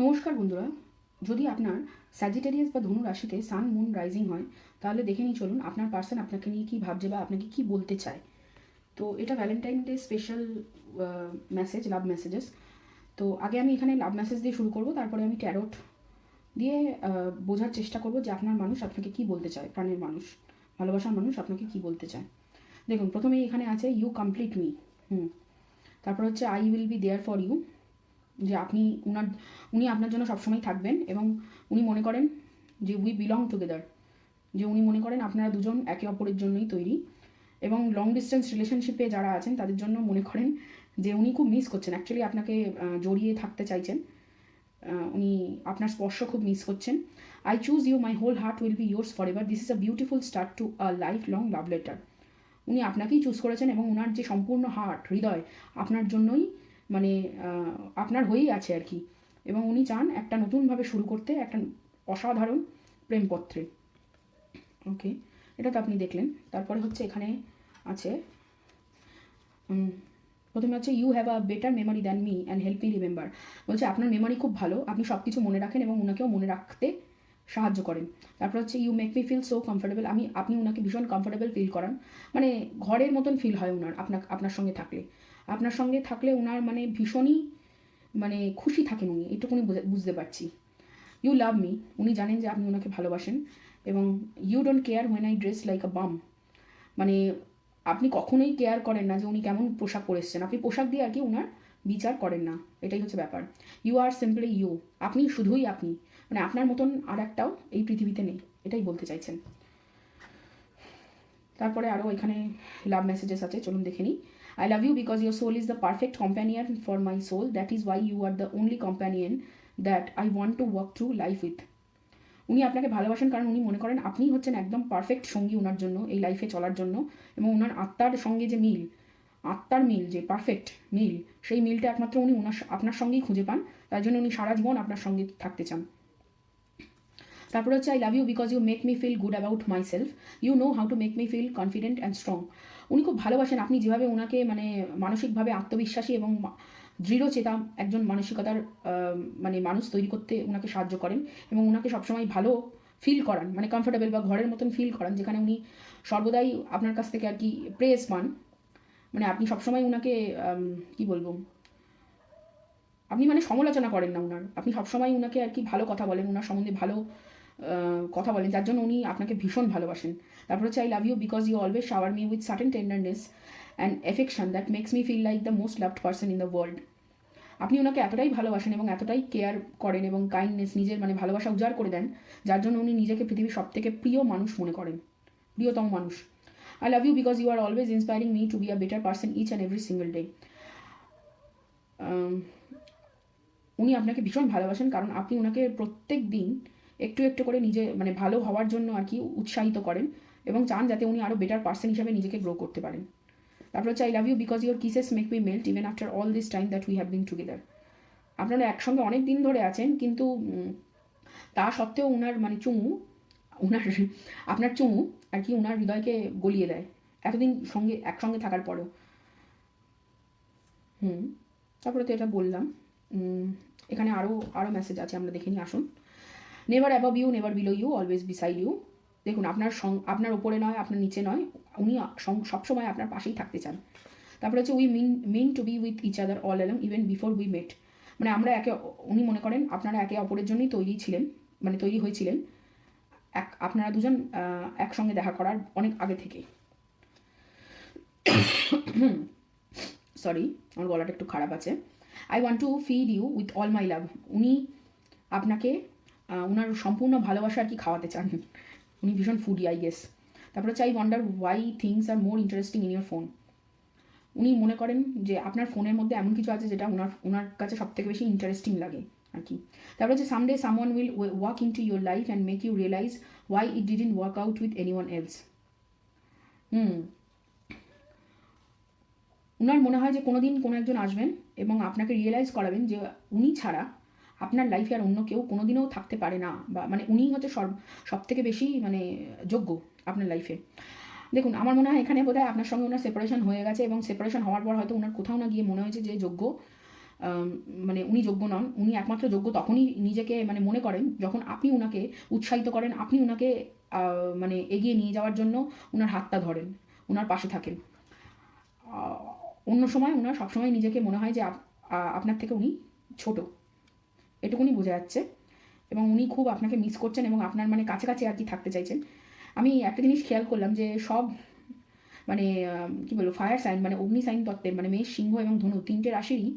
নমস্কার বন্ধুরা, যদি আপনার স্যাজিটেরিয়াস বা ধনু রাশিতে সান মুন রাইজিং হয়, তাহলে দেখে নিই চলুন আপনার পার্সন আপনাকে নিয়ে কী ভাবছে বা আপনাকে কী বলতে চায়। তো এটা Valentine day special message love messages তো আগে আমি এখানে লাভ মেসেজ দিয়ে শুরু করব, তারপরে আমি ট্যারোট দিয়ে বোঝার চেষ্টা করব যে আপনার মানুষ আপনাকে কী বলতে চায়, প্রাণের মানুষ, ভালোবাসার মানুষ আপনাকে কী বলতে চায়। দেখুন, প্রথমেই এখানে আছে ইউ কমপ্লিট মি হুম। তারপর হচ্ছে I will be there for you যে আপনি উনার, উনি আপনার জন্য সবসময় থাকবেন এবং উনি মনে করেন যে উই বিলং টুগেদার যে উনি মনে করেন আপনারা দুজন একে অপরের জন্যই তৈরি এবং লং ডিস্টেন্স রিলেশনশিপে যারা আছেন, তাদের জন্য মনে করেন যে উনি খুব মিস করছেন। অ্যাকচুয়ালি আপনাকে জড়িয়ে থাকতে চাইছেন। উনি আপনার স্পর্শ খুব মিস করছেন। I choose you my whole heart will be yours forever this is a beautiful start to a life long love letter উনি আপনাকেই চুজ করেছেন এবং ওনার যে সম্পূর্ণ হার্ট হৃদয়, আপনার জন্যই মানে আপনার হয়েই আছে আর কি। এবং উনি চান একটা নতুনভাবে শুরু করতে, একটা অসাধারণ প্রেমপত্রে। ওকে, এটা তো আপনি দেখলেন। তারপরে হচ্ছে এখানে আছে প্রথমে হচ্ছে you have a better memory than me and help me remember বলছে, আপনার মেমোরি খুব ভালো, আপনি সব কিছু মনে রাখেন এবং ওনাকেও মনে রাখতে সাহায্য করেন। তারপর হচ্ছে you make me feel so comfortable আমি, আপনি ওনাকে ভীষণ কমফোর্টেবল ফিল করান। মানে ঘরের মতন ফিল হয় ওনার আপনার আপনার সঙ্গে থাকলে। আপনার সঙ্গে থাকলে ওনার মানে ভীষণই মানে খুশি থাকেন উনি এটুকুনি বুঝতে পারছি। ইউ লাভ মি উনি জানেন যে আপনি ওনাকে ভালোবাসেন এবং you don't care when I dress like a bum মানে আপনি কখনোই কেয়ার করেন না যে উনি কেমন পোশাক পরে এসছেন। আপনি পোশাক দিয়ে আর কি ওনার বিচার করেন না, এটাই হচ্ছে ব্যাপার। ইউ আর সিম্পলি ইউ আপনি শুধুই আপনি। মানে আপনার মতন আর একটাও এই পৃথিবীতে নেই, এটাই বলতে চাইছেন। তারপরে আরও এখানে লাভ মেসেজেস আছে, চলুন দেখে নিই। I love you because your soul is the perfect companion for my soul that is why you are the only companion that I want to work through life with উনি আপনাকে ভালোবাসেন কারণ উনি মনে করেন আপনি হচ্ছেন একদম পারফেক্ট সঙ্গী ওনার জন্য, এই লাইফে চলার জন্য এবং ওনার আত্মার সঙ্গে যে মিল, আত্মার মিল, যে পারফেক্ট মিল, সেই মিলটা একমাত্র উনি ওনার আপনার সঙ্গেই খুঁজে পান। তার জন্য উনি সারা জীবন আপনার সঙ্গে থাকতে চান। তারপর হচ্ছে I love you because you make me feel good about myself you know how to make me feel confident and strong উনি খুব ভালোবাসেন। আপনি যেভাবে ওনাকে মানে মানসিকভাবে আত্মবিশ্বাসী এবং দৃঢ় দৃঢ়চেতা একজন মানসিকতার মানে মানুষ তৈরি করতে ওনাকে সাহায্য করেন এবং ওনাকে সবসময় ভালো ফিল করান মানে কমফোর্টেবল বা ঘরের মতন ফিল করান, যেখানে উনি সর্বদাই আপনার কাছ থেকে আর কি প্রেস পান। মানে আপনি সবসময় ওনাকে কি বলব, আপনি মানে সমালোচনা করেন না ওনার আপনি সবসময় ওনাকে আর কি ভালো কথা বলেন ওনার সম্বন্ধে ভালো কথা বলেন। যার জন্য উনি আপনাকে ভীষণ ভালোবাসেন। তারপর হচ্ছে I love you because you always shower me with certain tenderness and affection that makes me feel like the most loved person in the world আপনি ওনাকে এতটাই ভালোবাসেন এবং এতটাই কেয়ার করেন এবং কাইন্ডনেস নিজের মানে ভালোবাসা উজাড় করে দেন, যার জন্য উনি নিজেকে পৃথিবীর সব থেকে প্রিয় মানুষ মনে করেন। প্রিয়তম মানুষ। I love you because you are always inspiring me to be a better person each and every single day উনি আপনাকে ভীষণ ভালোবাসেন কারণ আপনি ওনাকে প্রত্যেক দিন একটু একটু করে নিজে মানে ভালো হওয়ার জন্য আর কি উৎসাহিত করেন এবং চান যাতে উনি আরও বেটার পার্সন হিসাবে নিজেকে গ্রো করতে পারেন। তারপর হচ্ছে I love you because your kisses make me melt even after all this time that we have been together আপনারা একসঙ্গে অনেক দিন ধরে আছেন, কিন্তু তা সত্ত্বেও ওনার মানে চুমু ওনার আপনার চুমু আর কি ওনার হৃদয়কে গলিয়ে দেয় এতদিন সঙ্গে, একসঙ্গে থাকার পরেও। হুম, তারপরে তো এটা বললাম। এখানে আরও আরও মেসেজ আছে, আমরা দেখে নিই, আসুন। Never above you never below you always beside you দেখুন, আপনার সং আপনার ওপরে নয়, আপনার নিচে নয়, উনি সবসময় আপনার পাশেই থাকতে চান। তারপরে হচ্ছে we mean mean to be with each other all along even before we met মানে আমরা একে উনি মনে করেন আপনারা একে অপরের জন্যই তৈরি ছিলেন মানে তৈরি হয়েছিলেন। এক আপনারা দুজন একসঙ্গে দেখা করার অনেক আগে থেকে। সরি আমার গলাটা একটু খারাপ আছে। I want to feed you with all my love উনি আপনাকে ওনার সম্পূর্ণ ভালোবাসা আর কি খাওয়াতে চান। উনি ভীষণ ফুডি আই গেস তারপরে চাই wonder why things are more interesting in your phone উনি মনে করেন যে আপনার ফোনের মধ্যে এমন কিছু আছে যেটা ওনার ওনার কাছে সব থেকে বেশি ইন্টারেস্টিং লাগে আর কি। তারপরে হচ্ছে someday someone will walk into your life and make you realise why it didn't work out with anyone else হুম ওনার মনে হয় যে কোনোদিন কোনো একজন আসবেন এবং আপনাকে রিয়েলাইজ করাবেন যে উনি ছাড়া আপনার লাইফে আর অন্য কেউ কোনোদিনও থাকতে পারে না বা মানে উনিই হচ্ছে সব সব থেকে বেশি মানে যোগ্য আপনার লাইফে দেখুন, আমার মনে হয় এখানে বোধহয় আপনার সঙ্গে ওনার সেপারেশন হয়ে গেছে এবং সেপারেশন হওয়ার পর হয়তো ওনার কোথাও না গিয়ে মনে হয়েছে যে যোগ্য মানে উনি যোগ্য নন, উনি একমাত্র যোগ্য তখনই নিজেকে মানে মনে করেন যখন আপনি ওনাকে উৎসাহিত করেন, আপনি ওনাকে মানে এগিয়ে নিয়ে যাওয়ার জন্য ওনার হাতটা ধরেন ওনার পাশে থাকেন। অন্য সময় উনার সবসময় নিজেকে মনে হয় যে আপ- আপনার থেকে উনি ছোট। এটুকুনি বোঝা যাচ্ছে। এবং উনি খুব আপনাকে মিস করছেন এবং আপনার মানে কাছাকাছি আর কি থাকতে চাইছেন। আমি একটা জিনিস খেয়াল করলাম যে সব মানে কি বলব ফায়ার সাইন মানে অগ্নি সাইন তত্ত্বের মানে মেষ, সিংহ এবং ধনু তিনটে রাশিরই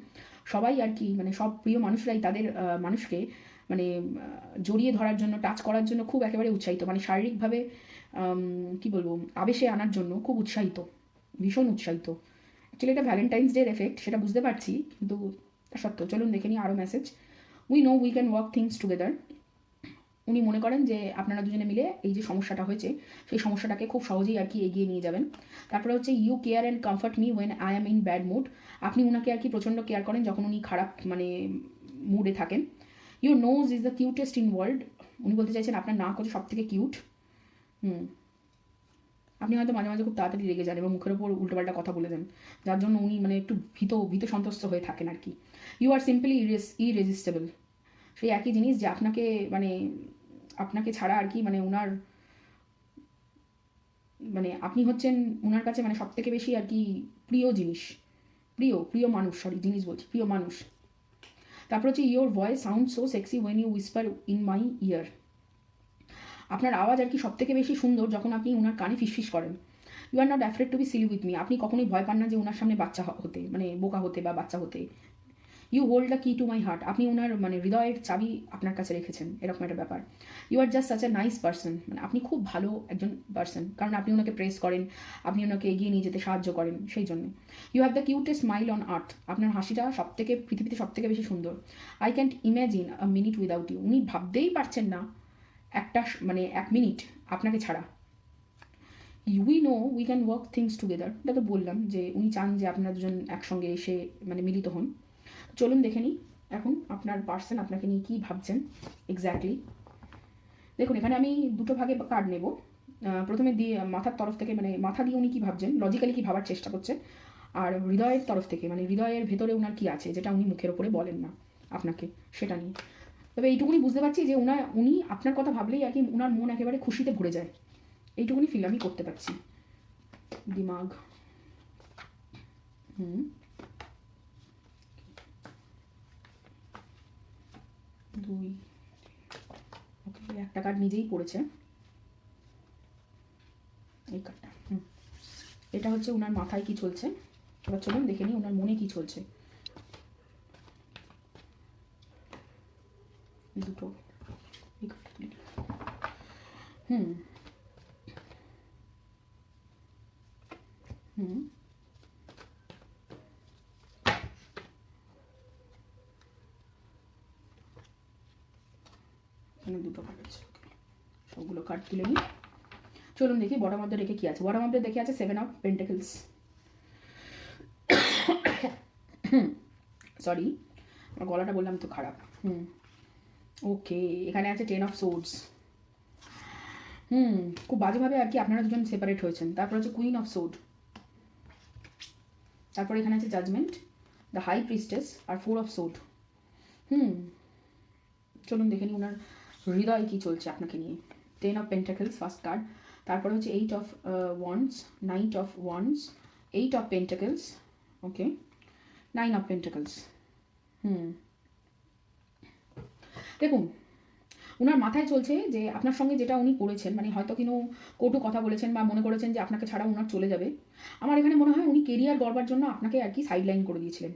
সবাই আর কি মানে সব প্রিয় মানুষরাই তাদের মানুষকে মানে জড়িয়ে ধরার জন্য টাচ করার জন্য খুব একেবারে উৎসাহিত। মানে শারীরিকভাবে কি বলব, আবেশে আনার জন্য খুব উৎসাহিত, ভীষণ উৎসাহিত। অ্যাকচুয়ালি এটা ভ্যালেন্টাইন্স ডের এফেক্ট সেটা বুঝতে পারছি, কিন্তু তা সত্ত্বেও চলুন দেখে নিই আরও message we know we can work things together উনি মনে করেন যে আপনারা দুজনে মিলে এই যে সমস্যাটা হয়েছে, সেই সমস্যাটাকে খুব সহজেই আর কি এগিয়ে নিয়ে যাবেন। তারপরে হচ্ছে you care and comfort me when I am in bad mood আপনি উনাকে আর কি প্রচণ্ড কেয়ার করেন যখন উনি খারাপ মানে মুডে থাকেন। Your nose is the cutest in world উনি বলতে চাইছেন, আপনার নাক হচ্ছে সব থেকে কিউট হুম। আপনি হয়তো মাঝে মাঝে খুব তাড়াতাড়ি রেগে যান এবং মুখের ওপর উল্টোপাল্টা কথা বলে দেন, যার জন্য উনি মানে একটু ভীত ভীত সন্তুষ্ট হয়ে থাকেন আর কি। ইউ আর সিম্পলি ইরেজিস্টেবল সেই একই জিনিস যে আপনাকে মানে আপনাকে ছাড়া আর কি মানে উনার মানে আপনি হচ্ছেন উনার কাছে মানে সব থেকে বেশি আর কি প্রিয় জিনিস। প্রিয় প্রিয় মানুষ সরি জিনিস বলছি, প্রিয় মানুষ। তারপর হচ্ছে your voice sound so sexy when you whisper in my ear আপনার আওয়াজ আর কি সব থেকে বেশি সুন্দর যখন আপনি ওনার কানে ফিসফিস করেন। You are not afraid to be silly with me আপনি কখনোই ভয় পান না যে ওনার সামনে বাচ্চা হতে মানে বোকা হতে বা বাচ্চা হতে। You hold the key to my heart আপনি ওনার মানে হৃদয়ের চাবি আপনার কাছে রেখেছেন, এরকম একটা ব্যাপার। You are just such a nice person মানে আপনি খুব ভালো একজন পার্সন কারণ আপনি ওনাকে প্রেস করেন, আপনি ওনাকে এগিয়ে নিয়ে যেতে সাহায্য করেন সেই জন্য। You have the cutest smile on earth আপনার হাসিটা সব থেকে পৃথিবীতে সব থেকে বেশি সুন্দর। I can't imagine a minute without you উনি ভাবতেই পারছেন না একটা মানে এক মিনিট আপনাকে ছাড়া। We know we can work things together এটা তো বললাম যে উনি চান যে আপনারা দুজন একসঙ্গে এসে মানে মিলিত হন। চলুন দেখে নিই এখন আপনার পার্সন আপনাকে নিয়ে কী ভাবছেন এক্স্যাক্টলি দেখুন, এখানে আমি দুটো ভাগে কার্ড নেব। প্রথমে দিয়ে মাথার তরফ থেকে মানে মাথা দিয়ে উনি কী ভাবছেন লজিক্যালি কী ভাবার চেষ্টা করছেন আর হৃদয়ের তরফ থেকে মানে হৃদয়ের ভেতরে ওনার কী আছে, যেটা উনি মুখের ওপরে বলেন না আপনাকে, সেটা নিয়ে। তবে এইটুকুনি বুঝতে পারছি যে উনার উনি আপনার কথা ভাবলেই আর কি উনার মন একেবারে খুশিতে ভরে যায়। এইটুকুনি ফিল আমি করতে পারছি। দিমাগ। হুম। দুই। একটা কার্ড নিজেই পড়েছে। এই কার্ডটা হুম। এটা হচ্ছে ওনার মাথায় কি চলছে? এবার চলুন দেখে নিই ওনার মনে কি চলছে। দুটো। হুম। হুম। এখানে দুটো কার্ড আছে সবগুলো কার্ড তুলে নিই। চলুন দেখি বড় মধ্যে রেখে কি আছে। বড় মধ্যে দেখে আছে সেভেন অফ পেন্টাকেলস সরি আমার গলাটা বললাম তো খারাপ। হুম। ওকে এখানে আছে টেন অফ সোর্স হুম, খুব বাজেভাবে আর কি আপনারা দুজন সেপারেট হয়েছেন। তারপর হচ্ছে কুইন অফ সোড তারপর এখানে আছে জাজমেন্ট দ্য হাই প্রিস্টেস আর ফোর অফ সোড হুম, চলুন দেখে নিই ওনার হৃদয় কী চলছে আপনাকে নিয়ে। Ten of pentacles first card তারপরে হচ্ছে eight of wands knight of wands eight of pentacles okay nine of pentacles হুম দেখুন ওনার মাথায় চলছে যে আপনার সঙ্গে যেটা উনি করেছেন মানে হয়তো কিনো কটু কথা বলেছেন বা মনে করেছেন যে আপনাকে ছাড়া ওনার চলে যাবে, আমার এখানে মনে হয় উনি কেরিয়ার গড়বার জন্য আপনাকে আর কি সাইডলাইন করে দিয়েছিলেন,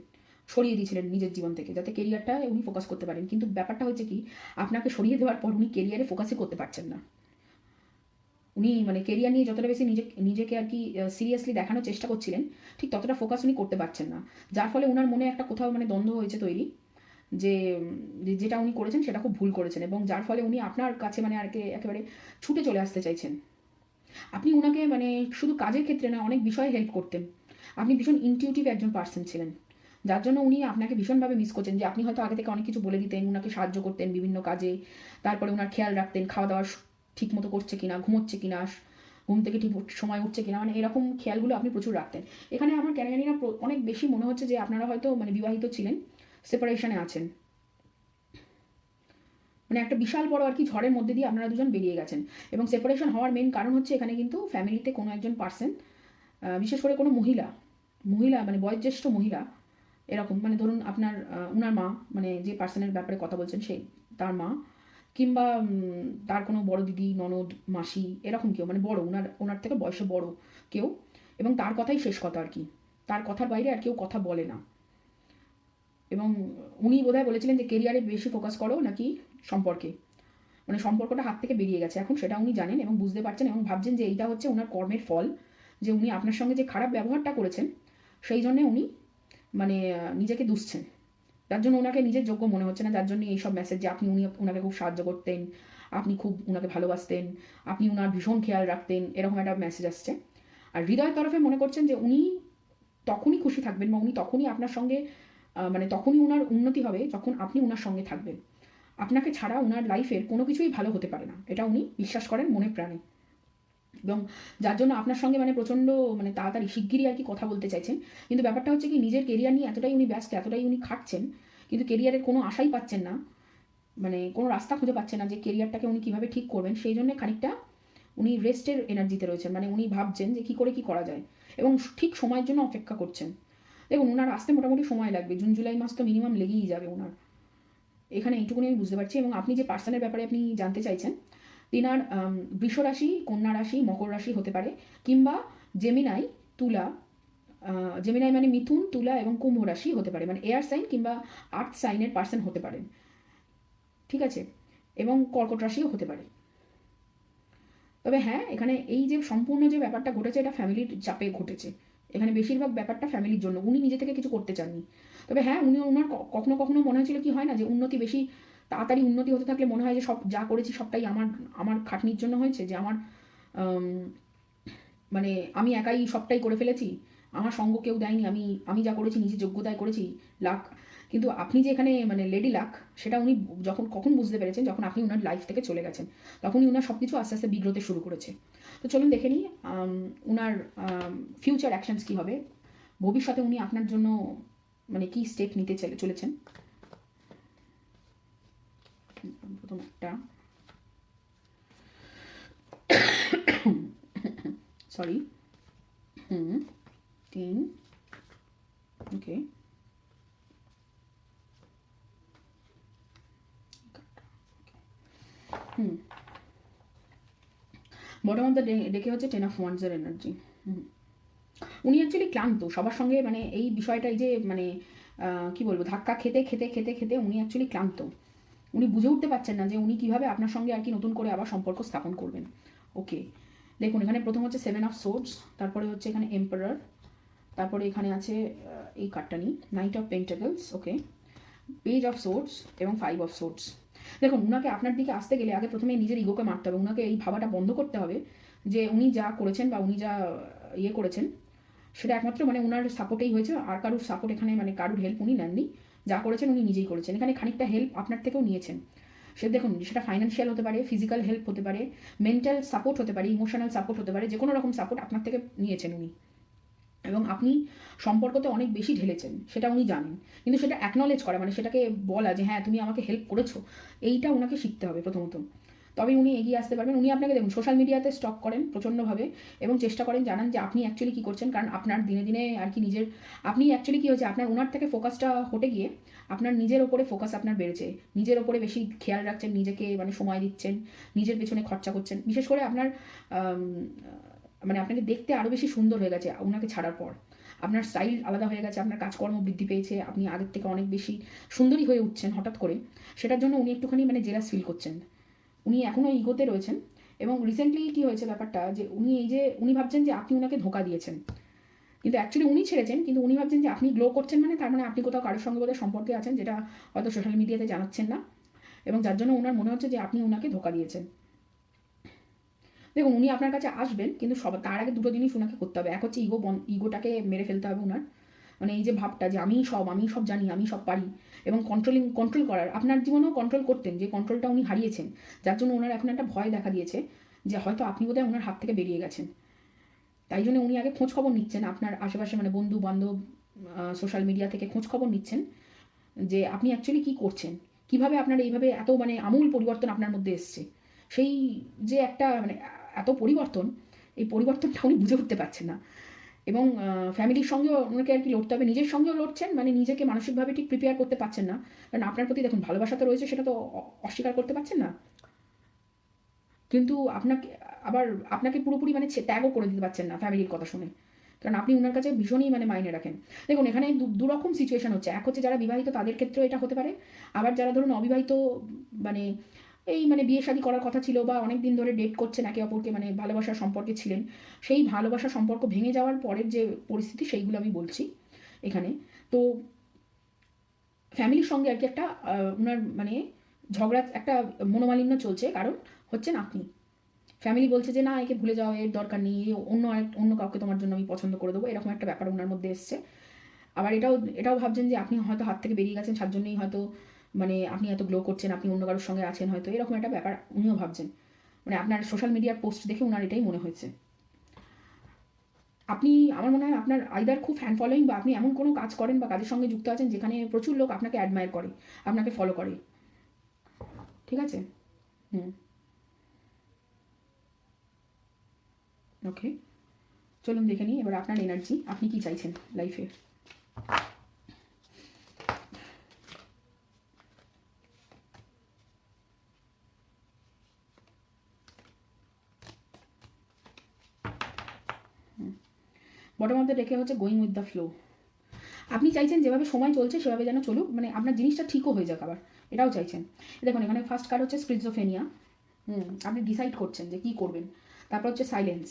সরিয়ে দিয়েছিলেন নিজের জীবন থেকে, যাতে কেরিয়ারটা উনি ফোকাস করতে পারেন। কিন্তু ব্যাপারটা হচ্ছে কি, আপনাকে সরিয়ে দেওয়ার পর উনি কেরিয়ারে ফোকাসই করতে পারছেন না। উনি মানে কেরিয়ার নিয়ে যতটা বেশি নিজে নিজেকে আর কি সিরিয়াসলি দেখানোর চেষ্টা করছিলেন, ঠিক ততটা ফোকাস উনি করতে পারছেন না। যার ফলে ওনার মনে একটা কোথাও মানে দ্বন্দ্ব হয়েছে তৈরি। যে যেটা উনি করেছেন সেটা খুব ভুল করেছেন এবং যার ফলে উনি আপনার কাছে মানে আর কি একেবারে ছুটে চলে আসতে চাইছেন। আপনি ওনাকে মানে শুধু কাজের ক্ষেত্রে না, অনেক বিষয়ে হেল্প করতেন। আপনি ভীষণ ইনটিউটিভ একজন পার্সন ছিলেন। যার জন্য উনি আপনাকে ভীষণভাবে মিস করছেন যে আপনি হয়তো আগে থেকে অনেক কিছু বলে দিতেন ওনাকে সাহায্য করতেন বিভিন্ন কাজে। তারপরে ওনার খেয়াল রাখতেন, খাওয়া দাওয়া ঠিক মতো করছে কিনা, ঘুমোচ্ছে কিনা ঘুম থেকে ঠিক সময় উঠছে কিনা মানে এরকম খেয়ালগুলো আপনি প্রচুর রাখতেন। এখানে আমার কেন জানি না অনেক বেশি মনে হচ্ছে যে আপনারা হয়তো মানে বিবাহিত ছিলেন। সেপারেশনে আছেন। মানে একটা বিশাল বড় আর কি ঝড়ের মধ্যে দিয়ে আপনারা দুজন বেরিয়ে গেছেন। এবং সেপারেশন হওয়ার মেন কারণ হচ্ছে এখানে কিন্তু ফ্যামিলিতে কোনো একজন পার্সন বিশেষ করে কোনো মহিলা মহিলা মানে বয়োজ্যেষ্ঠ মহিলা, এরকম মানে ধরুন আপনার উনার মা মানে যে পার্সনের ব্যাপারে কথা বলছেন সেই, তার মা, কিংবা তার কোনো বড় দিদি, ননদ, মাসি, এরকম কেউ মানে বড় ওনার ওনার থেকে বয়সে বড় কেউ, এবং তার কথাই শেষ কথা আর কি। তার কথার বাইরে আর কেউ কথা বলে না। এবং উনি বোধহয় বলেছিলেন যে কেরিয়ারে বেশি ফোকাস করো নাকি সম্পর্কে। মানে সম্পর্কটা হাত থেকে বেরিয়ে গেছে। এখন সেটা উনি জানেন এবং বুঝতে পারছেন এবং ভাবছেন যে এইটা হচ্ছে ওনার কর্মের ফল, যে উনি আপনার সঙ্গে যে খারাপ ব্যবহারটা করেছেন, সেই জন্যে উনি মানে নিজেকে দুষছেন। তার জন্য ওনাকে নিজের যোগ্য মনে হচ্ছে না। যার জন্য এইসব মেসেজ যে আপনি, উনি ওনাকে খুব সাহায্য করতেন, আপনি খুব ওনাকে ভালোবাসতেন, আপনি ওনার ভীষণ খেয়াল রাখতেন, এরকম একটা মেসেজ আসছে। আর হৃদয়ের তরফে মনে করছেন যে উনি তখনই খুশি থাকবেন বা উনি তখনই আপনার সঙ্গে মানে তখনই ওনার উন্নতি হবে যখন আপনি ওনার সঙ্গে থাকবেন। আপনাকে ছাড়া ওনার লাইফের কোনো কিছুই ভালো হতে পারে না। এটা উনি বিশ্বাস করেন মনে প্রাণে। এবং যার জন্য আপনার সঙ্গে মানে প্রচণ্ড মানে তাড়াতাড়ি শিগগিরই আর কি কথা বলতে চাইছেন। কিন্তু ব্যাপারটা হচ্ছে কি, নিজের কেরিয়ার নিয়ে এতটাই উনি ব্যস্ত, এতটাই উনি খাটছেন, কিন্তু কেরিয়ারের কোনো আশাই পাচ্ছেন না। মানে কোনো রাস্তা খুঁজে পাচ্ছেন না যে কেরিয়ারটাকে উনি কীভাবে ঠিক করবেন। সেই জন্য খানিকটা উনি রেস্টের এনার্জিতে রয়েছেন। মানে উনি ভাবছেন যে কী করে কী করা যায়। এবং ঠিক সময়ের জন্য অপেক্ষা করছেন। দেখুন, ওনার আসতে মোটামুটি সময় লাগবে। জুন, জুলাই মাস তো মিনিমাম লেগেই যাবে ওনার। এখানে এইটুকুনি আমি বুঝতে পারছি এবং আপনি যে পার্সনের ব্যাপারে আপনি জানতে চাইছেন, তিনার বৃষ রাশি, কন্যা রাশি, মকর রাশি হতে পারে, কিংবা জেমিনাই তুলা জেমিনাই মানে মিথুন, তুলা এবং কুম্ভ রাশি হতে পারে মানে এয়ার সাইন কিংবা আর্থ সাইনের পার্সন হতে পারেন। ঠিক আছে? এবং কর্কট রাশিও হতে পারে। তবে হ্যাঁ এখানে এই যে সম্পূর্ণ যে ব্যাপারটা ঘটেছে, এটা ফ্যামিলির চাপে ঘটেছে। এখানে বেশিরভাগ ব্যাপারটা ফ্যামিলির জন্য। উনি নিজে থেকে কিছু করতে চাননি। তবে হ্যাঁ উনি ওনার কখনো কখনো মনে হয়েছিল কি হয় না যে উন্নতি বেশি তাড়াতাড়ি উন্নতি হতে থাকলে মনে হয় যে সব যা করেছি সবটাই আমার আমার খাটনির জন্য হয়েছে যে আমার আম, মানে আমি একাই সবটাই করে ফেলেছি। আমার সঙ্গ কেউ দেয়নি, আমি আমি যা করেছি, নিজের যোগ্যতায় করেছি লাক কিন্তু আপনি যে এখানে মানে লেডি লাক সেটা উনি যখন, কখন বুঝতে পেরেছেন? যখন আপনি ওনার লাইফ থেকে চলে গেছেন। তখনই ওনার সব কিছু আস্তে আস্তে বিগ্রতে শুরু করেছে। তো চলুন দেখে নিই ওনার ফিউচার অ্যাকশনস কী হবে। ভবিষ্যতে উনি আপনার জন্য মানে কি স্টেপ নিতে চলে, চলেছেন? প্রথম একটা। সরি হুম। তিন ওকে হুম বটম অফ দ্য ডেকে হচ্ছে টেন অফ ওয়ান্সের এনার্জি হুম উনি অ্যাকচুয়ালি ক্লান্ত। সবার সঙ্গে মানে এই বিষয়টা এই যে মানে কি বলব, ধাক্কা খেতে খেতে খেতে খেতে উনি অ্যাকচুয়ালি ক্লান্ত। উনি বুঝে উঠতে পারছেন না যে উনি কীভাবে আপনার সঙ্গে আর কি নতুন করে আবার সম্পর্ক স্থাপন করবেন। ওকে দেখুন, এখানে প্রথম হচ্ছে সেভেন অফ সোর্স তারপরে হচ্ছে এখানে এম্পারার তারপরে এখানে আছে এই কার্ডটা নিই। Knight of pentacles okay page of swords এবং ফাইভ অফ সোর্স দেখুন, উনাকে আপনার দিকে আসতে গেলে আগে প্রথমে নিজের ইগোকে মারতে হবে। উনাকে এই ভাবাটা বন্ধ করতে হবে যে উনি যা করেছেন বা উনি যা ইয়ে করেছেন, সেটা একমাত্র মানে ওনার সাপোর্টেই হয়েছে। আর কারুর সাপোর্ট এখানে মানে কারুর হেল্প উনি নেননি। যা করেছেন উনি নিজেই করেছেন। এখানে খানিকটা হেল্প আপনার থেকেও নিয়েছেন। সে দেখুন, সেটা ফাইন্যান্সিয়াল হতে পারে ফিজিক্যাল হেল্প হতে পারে মেন্টাল সাপোর্ট হতে পারে ইমোশনাল সাপোর্ট হতে পারে যে কোনো রকম সাপোর্ট আপনার থেকে নিয়েছেন উনি। এবং আপনি সম্পর্কতে অনেক বেশি ঢেলেছেন, সেটা উনি জানেন। কিন্তু সেটা অ্যাকনলেজ করা মানে সেটাকে বলা যে হ্যাঁ তুমি আমাকে হেল্প করেছ। এইটা ওনাকে শিখতে হবে প্রথমত। তবে উনি এগিয়ে আসতে পারবেন। উনি আপনাকে দেখুন সোশ্যাল মিডিয়াতে স্টক করেন প্রচণ্ডভাবে এবং চেষ্টা করেন জানান যে, আপনি অ্যাকচুয়ালি কী করছেন? কারণ আপনার দিনে দিনে আর কি নিজের, আপনি অ্যাকচুয়ালি কী হয়েছে, আপনার ওনার থেকে ফোকাসটা হটে গিয়ে আপনার নিজের ওপরে ফোকাস আপনার বেড়েছে। নিজের ওপরে বেশি খেয়াল রাখছেন, নিজেকে মানে সময় দিচ্ছেন, নিজের পেছনে খরচা করছেন। বিশেষ করে আপনার মানে আপনাকে দেখতে আরও বেশি সুন্দর হয়ে গেছে ওনাকে ছাড়ার পর। আপনার স্টাইল আলাদা হয়ে গেছে, আপনার কাজকর্ম বৃদ্ধি পেয়েছে, আপনি আগের থেকে অনেক বেশি সুন্দরী হয়ে উঠছেন হঠাৎ করে। সেটার জন্য উনি একটুখানি মানে জেলাস ফিল করছেন। উনি এখনও ইগোতে রয়েছেন এবং রিসেন্টলি কি হয়েছে ব্যাপারটা যে উনি এই যে, উনি ভাবছেন যে আপনি ওনাকে ধোকা দিয়েছেন। কিন্তু অ্যাকচুয়ালি উনি ছেড়েছেন, কিন্তু উনি ভাবছেন যে আপনি গ্লো করছেন মানে তার মানে আপনি কোথাও কারোর সঙ্গে বোধহয় সম্পর্কে আছেন যেটা হয়তো সোশ্যাল মিডিয়াতে জানাচ্ছেন না। এবং যার জন্য ওনার মনে হচ্ছে যে আপনি ওনাকে ধোকা দিয়েছেন। দেখুন, উনি আপনার কাছে আসবেন, কিন্তু সব, তার আগে দুটো জিনিস ওনাকে করতে হবে। এক হচ্ছে ইগো বন ইগোটাকে মেরে ফেলতে হবে ওনার মানে এই যে ভাবটা যে আমি সব আমি সব জানি আমি সব পারি। এবং কন্ট্রোলিং কন্ট্রোল করার, আপনার জীবনেও কন্ট্রোল করতেন যে কন্ট্রোলটা উনি হারিয়েছেন। যার জন্য ওনার এখন একটা ভয় দেখা দিয়েছে যে হয়তো আপনি বোধহয় ওনার হাত থেকে বেরিয়ে গেছেন। তাই জন্য উনি আগে খোঁজ খবর নিচ্ছেন আপনার আশেপাশে মানে বন্ধু বান্ধব সোশ্যাল মিডিয়া থেকে খোঁজ খবর নিচ্ছেন যে আপনি অ্যাকচুয়ালি কী করছেন? কীভাবে আপনার এইভাবে এত মানে আমূল পরিবর্তন আপনার মধ্যে এসছে? সেই যে একটা মানে এত পরিবর্তন, এই পরিবর্তনটা উনি বুঝে উঠতে পারছেন না। এবং ফ্যামিলির সঙ্গেও ওনাকে আর কি লড়তে হবে, নিজের সঙ্গেও লড়ছেন মানে নিজেকে মানসিকভাবে ঠিক প্রিপেয়ার করতে পারছেন না। কারণ আপনার প্রতি দেখুন, ভালোবাসা তো রয়েছে, সেটা তো অস্বীকার করতে পারছেন না। কিন্তু আপনাকে, আবার আপনাকে পুরোপুরি মানে ত্যাগও করে দিতে পারছেন না ফ্যামিলির কথা শুনে। কারণ আপনি ওনার কাছে ভীষণই মানে মাইনে রাখেন। দেখুন, এখানে দু- দুরকম সিচুয়েশন হচ্ছে। এক হচ্ছে যারা বিবাহিত, তাদের ক্ষেত্রেও এটা হতে পারে। আবার যারা ধরুন অবিবাহিত মানে এই মানে বিয়ে শাদী করার কথা ছিল বা অনেক দিন ধরে ডেট করছেন একে অপরকে মানে ভালোবাসার সম্পর্কে ছিলেন, সেই ভালোবাসা সম্পর্ক ভেঙে যাওয়ার পরের যে পরিস্থিতি সেইগুলো আমি বলছি এখানে। তো ফ্যামিলির সঙ্গে আর কি একটা ওনার মানে ঝগড়া একটা মনোমালিন্য চলছে, কারণ হচ্ছেন আপনি। ফ্যামিলি বলছে যে, না, একে ভুলে যাও এর দরকার নেই অন্য অন্য কাউকে তোমার জন্য আমি পছন্দ করে দেবো। এরকম একটা ব্যাপার ওনার মধ্যে এসছে। আবার এটাও এটাও ভাবছেন যে, আপনি হয়তো হাত থেকে বেরিয়ে গেছেন তার জন্যই হয়তো মানে আপনি এত গ্লো করছেন, আপনি অন্য কারোর সঙ্গে আছেন হয়তো, এরকম একটা ব্যাপার উনিও ভাবছেন। মানে আপনার সোশ্যাল মিডিয়ার পোস্ট দেখে ওনার এটাই মনে হয়েছে। আপনি, আমার মনে হয় আপনার আইদার খুব ফ্যান ফলোয়িং বা আপনি এমন কোনো কাজ করেন বা কাজের সঙ্গে যুক্ত আছেন যেখানে প্রচুর লোক আপনাকে অ্যাডমায়ার করে, আপনাকে ফলো করে। ঠিক আছে? হুম। ওকে চলুন দেখে নিই, এবার আপনার এনার্জি আপনি কি চাইছেন লাইফে বটম অফ দ্য ডেকে হচ্ছে গোয়িং উইথ দ্য ফ্লো আপনি চাইছেন যেভাবে সময় চলছে সেভাবে যেন চলুক মানে আপনার জিনিসটা ঠিকও হয়ে যাক আবার, এটাও চাইছেন। দেখুন, এখানে ফার্স্ট কার্ড হচ্ছে স্ক্রিজোফেনিয়া হুম, আপনি ডিসাইড করছেন যে কী করবেন। তারপর হচ্ছে সাইলেন্স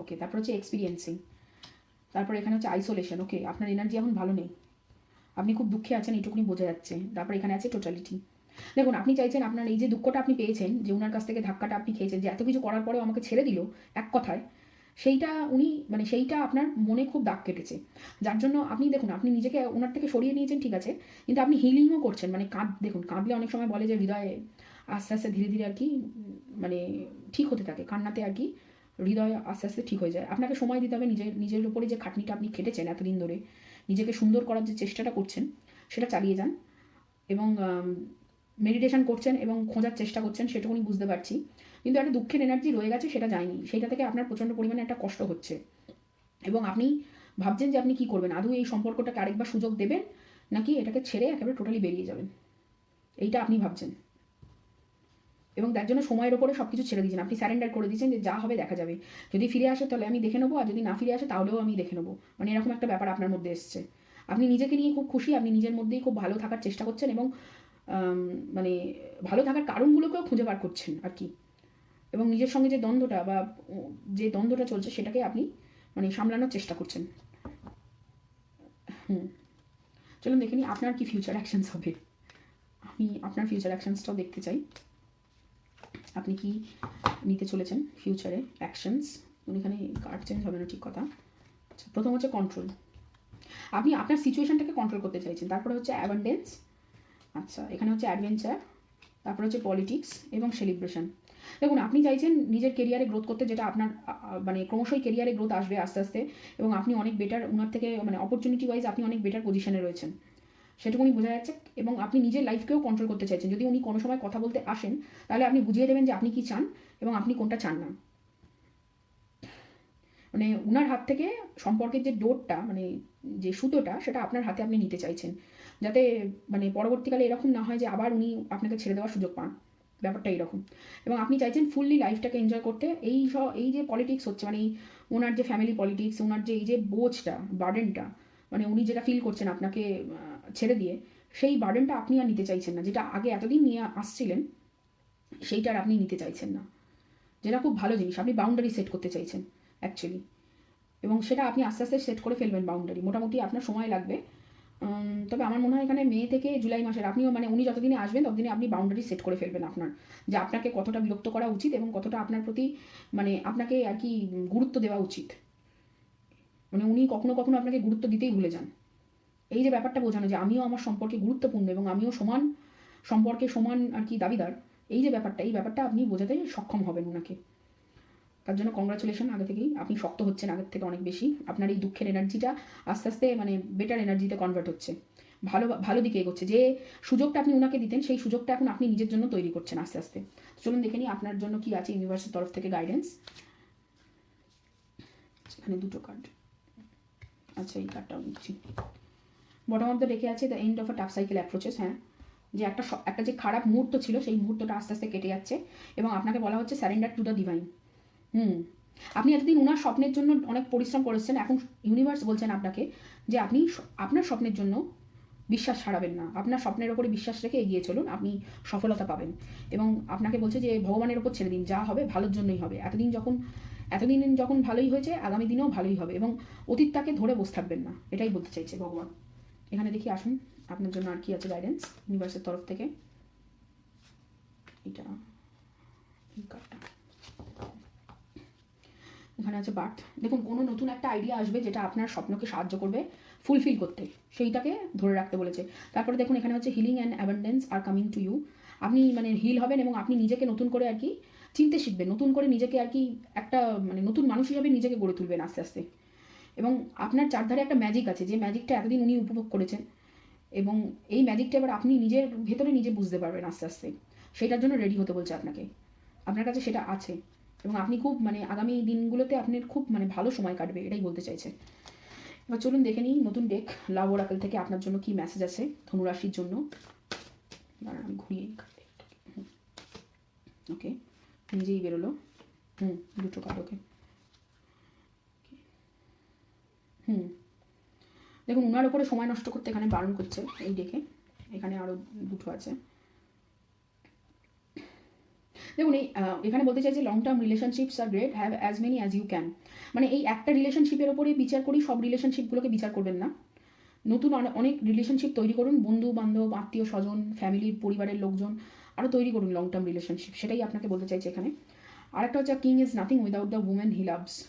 ওকে তারপর হচ্ছে এক্সপিরিয়েন্সিং তারপর এখানে হচ্ছে আইসোলেশন ওকে আপনার এনার্জি এখন ভালো নেই। আপনি খুব দুঃখে আছেন, এইটুকুনি বোঝা যাচ্ছে। তারপর এখানে আছে টোটালিটি দেখুন, আপনি চাইছেন আপনার এই যে দুঃখটা আপনি পেয়েছেন, যে ওনার কাছ থেকে ধাক্কাটা আপনি খেয়েছেন, যে এত কিছু করার পরেও আমাকে ছেড়ে দিল, এক কথায় সেইটা উনি মানে সেইটা আপনার মনে খুব দাগ কেটেছে। যার জন্য আপনি দেখুন, আপনি নিজেকে ওনার থেকে সরিয়ে নিয়েছেন, ঠিক আছে, কিন্তু আপনি হিলিংও করছেন মানে কাঁদ, দেখুন, কাঁদলে অনেক সময় বলে যে হৃদয়ে আস্তে আস্তে ধীরে ধীরে আর কি মানে ঠিক হতে থাকে, কান্নাতে আর কি হৃদয় আস্তে আস্তে ঠিক হয়ে যায়। আপনাকে সময় দিতে হবে নিজের নিজের উপরে যে খাটনিটা আপনি খেটেছেন এতদিন ধরে, নিজেকে সুন্দর করার যে চেষ্টাটা করছেন, সেটা চালিয়ে যান এবং মেডিটেশন করছেন এবং খোঁজার চেষ্টা করছেন, সেটুকুনি বুঝতে পারছি। কিন্তু একটা দুঃখের এনার্জি রয়ে গেছে, সেটা যায়নি। সেটা থেকে আপনার প্রচণ্ড পরিমাণে একটা কষ্ট হচ্ছে। এবং আপনি ভাবছেন যে আপনি কি করবেন? আদৌ এই সম্পর্কটাকে আরেকবার সুযোগ দেবেন, নাকি এটাকে ছেড়ে একেবারে টোটালি বেরিয়ে যাবেন? এইটা আপনি ভাবছেন। এবং তার জন্য সময়ের ওপরে সব কিছু ছেড়ে দিয়েছেন। আপনি স্যারেন্ডার করে দিয়েছেন যে যা হবে দেখা যাবে। যদি ফিরে আসে তাহলে আমি দেখে নেব, আর যদি না ফিরে আসে তাহলেও আমি দেখে নেব। মানে এরকম একটা ব্যাপার আপনার মধ্যে এসছে। আপনি নিজেকে নিয়ে খুব খুশি, আপনি নিজের মধ্যেই খুব ভালো থাকার চেষ্টা করছেন এবং মানে ভালো থাকার কারণগুলোকেও খুঁজে বার করছেন, আর কি। এবং নিজের সঙ্গে যে দ্বন্দ্বটা বা যে দ্বন্দ্বটা চলছে সেটাকে আপনি মানে সামলানোর চেষ্টা করছেন। হুম। চলুন দেখে আপনার কি ফিউচার অ্যাকশনস হবে। আমি আপনার ফিউচার অ্যাকশনসটাও দেখতে চাই। আপনি কি নিতে চলেছেন ফিউচারে অ্যাকশনস এখানে কার্ড চেঞ্জ হবে না ঠিক কথা। আচ্ছা প্রথম হচ্ছে কন্ট্রোল আপনি আপনার সিচুয়েশনটাকে কন্ট্রোল করতে চাইছেন। তারপরে হচ্ছে অ্যাবান্ডেন্স আচ্ছা এখানে হচ্ছে অ্যাডভেঞ্চার তারপরে হচ্ছে পলিটিক্স এবং সেলিব্রেশন দেখুন, আপনি চাইছেন নিজের কেরিয়ারে গ্রোথ করতে, যেটা আপনার মানে ক্রমশই কেরিয়ারে গ্রোথ আসবে আস্তে আস্তে, এবং আপনি অনেক বেটার ওনার থেকে মানে অপরচুনিটি ওয়াইজ আপনি অনেক বেটার পজিশনে রয়েছেন। সেটুকুনি বোঝা যাচ্ছে, এবং আপনি নিজের লাইফকেও কন্ট্রোল করতে চাইছেন। যদি উনি কোনো সময় কথা বলতে আসেন, তাহলে আপনি বুঝিয়ে দেবেন যে আপনি কি চান, এবং আপনি কোনটা চান না। মানে উনার হাত থেকে সম্পর্কের যে ডোরটা মানে যে সুতোটা, সেটা আপনার হাতে আপনি নিতে চাইছেন। যাতে মানে পরবর্তীকালে এরকম না হয় যে আবার উনি আপনাকে ছেড়ে দেওয়ার সুযোগ পান। ব্যাপারটা এরকম এবং আপনি চাইছেন ফুললি লাইফটাকে এনজয় করতে, এই সব এই যে পলিটিক্স হচ্ছে মানে ওনার যে ফ্যামিলি পলিটিক্স ওনার যে, এই যে বোঝটা বার্ডেনটা মানে উনি যেটা ফিল করছেন আপনাকে ছেড়ে দিয়ে, সেই বার্ডেনটা আপনি আর নিতে চাইছেন না। যেটা আগে এতদিন নিয়ে আসছিলেন সেইটার আপনি নিতে চাইছেন না। যেটা খুব ভালো জিনিস, আপনি বাউন্ডারি সেট করতে চাইছেন অ্যাকচুয়ালি এবং সেটা আপনি আস্তে আস্তে সেট করে ফেলবেন বাউন্ডারি মোটামুটি আপনার সময় লাগবে। তবে আমার মনে হয় এখানে মে থেকে জুলাই মাসের, আপনিও মানে উনি যতদিনে আসবেন ততদিনে আপনি বাউন্ডারি সেট করে ফেলবেন আপনার, যে আপনাকে কতটা বিরক্ত করা উচিত এবং কতটা আপনার প্রতি মানে আপনাকে আর কি গুরুত্ব দেওয়া উচিত। মানে উনি কখনো কখনো আপনাকে গুরুত্ব দিতেই ভুলে যান। এই যে ব্যাপারটা বোঝানো যে আমিও আমার সম্পর্কে গুরুত্বপূর্ণ এবং আমিও সমান সম্পর্কে সমান আর কি দাবিদার, এই যে ব্যাপারটা, এই ব্যাপারটা আপনি বোঝাতে সক্ষম হবেন ওনাকে তার জন্য কংগ্রাচুলেশন আগে থেকেই। আপনি শক্ত হচ্ছেন আগের থেকে অনেক বেশি। আপনার এই দুঃখের এনার্জিটা আস্তে আস্তে মানে বেটার এনার্জিতে কনভার্ট হচ্ছে। ভালো ভালো দিকে এগোচ্ছে। যে সুযোগটা আপনি ওনাকে দিতেন, সেই সুযোগটা এখন আপনি নিজের জন্য তৈরি করছেন আস্তে আস্তে। চলুন দেখে নিই আপনার জন্য কি আছে ইউনিভার্সের তরফ থেকে গাইডেন্স এখানে দুটো কার্ড আচ্ছা এই কার্ডটাও নিচ্ছি। বটম অফ দ্য রেখে আছে দ্য এন্ড অফ আ টাপ সাইকেল অ্যাপ্রোচেস হ্যাঁ। যে একটা একটা যে খারাপ মুহূর্ত ছিল, সেই মুহূর্তটা আস্তে আস্তে কেটে যাচ্ছে। এবং আপনাকে বলা হচ্ছে স্যারেন্ডার টু দ্য ডিভাইন হুম। আপনি এতদিন ওনার স্বপ্নের জন্য অনেক পরিশ্রম করেছেন, এখন ইউনিভার্স বলছেন আপনাকে যে আপনি আপনার স্বপ্নের জন্য বিশ্বাস হারাবেন না। আপনার স্বপ্নের ওপরে বিশ্বাস রেখে এগিয়ে চলুন, আপনি সফলতা পাবেন। এবং আপনাকে বলছে যে ভগবানের ওপর ছেড়ে দিন, যা হবে ভালোর জন্যই হবে। এতদিন যখন এতদিন যখন ভালোই হয়েছে, আগামী দিনেও ভালোই হবে এবং অতীতটাকে ধরে বসে থাকবেন না। এটাই বলতে চাইছে ভগবান। এখানে দেখি, আসুন, আপনার জন্য আর কি আছে গাইডেন্স ইউনিভার্সের তরফ থেকে? এটা, এই কার্ডটা এখানে আছে বার্থ। দেখুন, কোনো নতুন একটা আইডিয়া আসবে যেটা আপনার স্বপ্নকে সাহায্য করবে ফুলফিল করতে। সেইটাকে ধরে রাখতে বলেছে। তারপরে দেখুন, এখানে হচ্ছে healing and abundance are coming to you আপনি মানে হিল হবেন এবং আপনি নিজেকে নতুন করে আর কি চিনতে শিখবেন। নতুন করে নিজেকে আর কি একটা মানে নতুন মানুষ হিসাবে নিজেকে গড়ে তুলবেন আস্তে আস্তে। এবং আপনার চারধারে একটা ম্যাজিক আছে। যে ম্যাজিকটা এতদিন উনি উপভোগ করেছেন এবং এই ম্যাজিকটা এবার আপনি নিজের ভেতরে নিজে বুঝতে পারবেন আস্তে আস্তে। সেটার জন্য রেডি হতে বলছে আপনাকে। আপনার কাছে সেটা আছে। এবং আপনি খুব মানে আগামী দিনগুলোতে আপনার খুব মানে ভালো সময় কাটবে, এটাই বলতে চাইছে। এবার চলুন দেখে নিই নতুন ডেক লাভ ওরাকেল থেকে আপনার জন্য কি মেসেজ আছে ধনুরাশির জন্য। আমি ঘুরিয়ে ওকে, নিজেই বেরোলো। হুম, দুটো কার্ড ওকে। হুম। দেখুন ওনার ওপরে সময় নষ্ট করতে এখানে বারণ করছে এই ডেকে এখানে আরও দুটো আছে। দেখুন, এই এখানে বলতে চাই যে long term relationships are great have as many as you can মানে এই একটা রিলেশনশিপের ওপরে বিচার করি, সব রিলেশনশিপগুলোকে বিচার করবেন না। নতুন অনে- অনেক রিলেশনশিপ তৈরি করুন বন্ধু বান্ধব আত্মীয় স্বজন ফ্যামিলির পরিবারের লোকজন আরও তৈরি করুন লং টার্ম রিলেশনশিপ সেটাই আপনাকে বলতে চাইছি এখানে। আরেকটা হচ্ছে king is nothing without the women he loves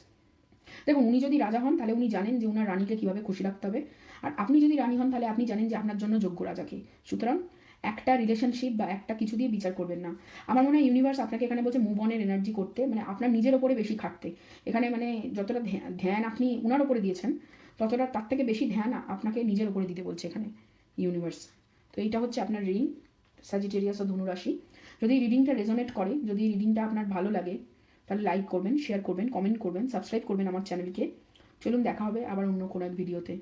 দেখুন, উনি যদি রাজা হন, তাহলে উনি জানেন যে ওনার রানীকে কীভাবে খুশি রাখতে হবে। আর আপনি যদি রানী হন, তাহলে আপনি জানেন যে আপনার জন্য যোগ্য রাজাকে। সুতরাং একটা রিলেশনশিপ বা একটা কিছু দিয়ে বিচার করবেন না। আমার মনে হয় ইউনিভার্স আপনাকে এখানে বলছে মুভ অনের এনার্জি করতে মানে আপনার নিজের ওপরে বেশি খাটতে। এখানে মানে যতটা ধ্যা- ধ্যান আপনি ওনার ওপরে দিয়েছেন, ততটা তার থেকে বেশি ধ্যান আপনাকে নিজের ওপরে দিতে বলছে এখানে ইউনিভার্স তো এইটা হচ্ছে আপনার রিডিং স্যাজিটেরিয়াস ও ধনুরাশি যদি রিডিংটা রেজোনেট করে, যদি রিডিংটা আপনার ভালো লাগে, তাহলে লাইক করবেন শেয়ার করবেন কমেন্ট করবেন সাবস্ক্রাইব করবেন আমার চ্যানেলকে চলুন দেখা হবে আবার অন্য কোনো এক ভিডিওতে